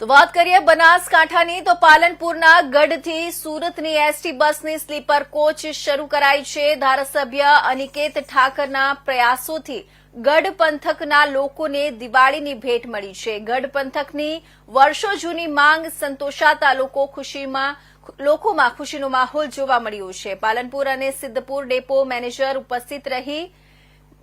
તો વાત કરીએ બનાસકાંઠાની, તો પાલનપુરના ગઢથી સુરતની એસટી બસની સ્લીપર કોચ શરૂ કરાઈ છે. ધારાસભ્ય અનિકેત ઠાકરના પ્રયાસોથી ગઢ પંથકના લોકોને દિવાળીની ભેટ મળી છે. ગઢ પંથકની વર્ષો જૂની માંગ સંતોષાતા લોકો ખુશીમાં, લોકોમાં ખુશીનો માહોલ જોવા મળ્યો છે. પાલનપુર અને સિદ્ધપુર ડેપો મેનેજર ઉપસ્થિત રહી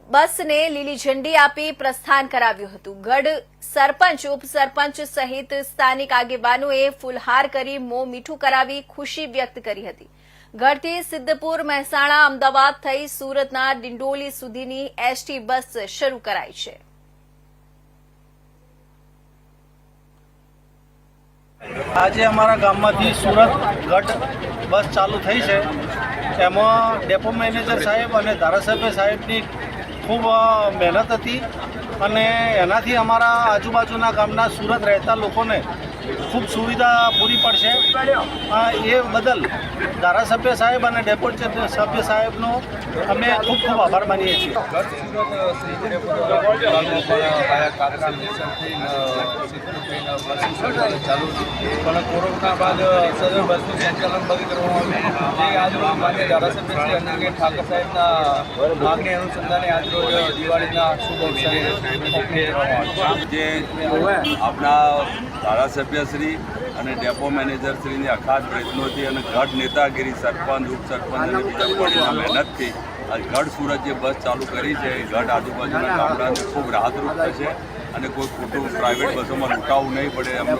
બસને લીલી ઝંડી આપી પ્રસ્થાન કરાવ્યું હતું. ગઢ સરપંચ, ઉપસરપંચ સહિત સ્થાનિક આગેવાનોએ ફૂલહાર કરી મોં મીઠું કરાવી ખુશી વ્યક્ત કરી હતી. ગઢથી સિદ્ધપુર મહેસાણા અમદાવાદ થઈ સુરતના ડિંડોલી સુધીની એસટી બસ શરૂ કરાઈ છે. આજે અમારા ગામમાંથી સુરત ગઢ બસ ચાલુ થઈ છે. એમાં ડેપો મેનેજર સાહેબ અને ધારાસભ્ય સાહેબની ખૂબ મહેનત હતી અને એનાથી અમારા આજુબાજુના ગામના સુરત રહેતા લોકોને ખૂબ સુવિધા પૂરી પડશે. એ બદલ ધારાસભ્ય સાહેબ અને ડેપો સભ્ય સાહેબનો અમે ખૂબ ખૂબ આભાર માનીએ છીએ. પણ આ કારખાના મિશનથી બસનું સંચાલન ચાલુ છે પણ કોરોના બાદ સદર બસનું સંચાલન બંધ કરવામાં આવ્યું આજરોજ માન્ય ધારાસભ્ય આપણા ધારાસભ્યશ્રી અને ડેપો મેનેજરશ્રીની અખાત પ્રયત્નોથી અને ગઢ નેતાગીરી સરપંચ ઉપસરપંચ અને બીજા કોણીના મહેનતથી આ ગઢ સુરત જે બસ ચાલુ કરી છે, એ ગઢ આજુબાજુના ગામડાને ખૂબ રાહતરૂપ થશે અને કોઈ ખોટું પ્રાઇવેટ બસોમાં લૂંટાવવું નહીં પડે એમનો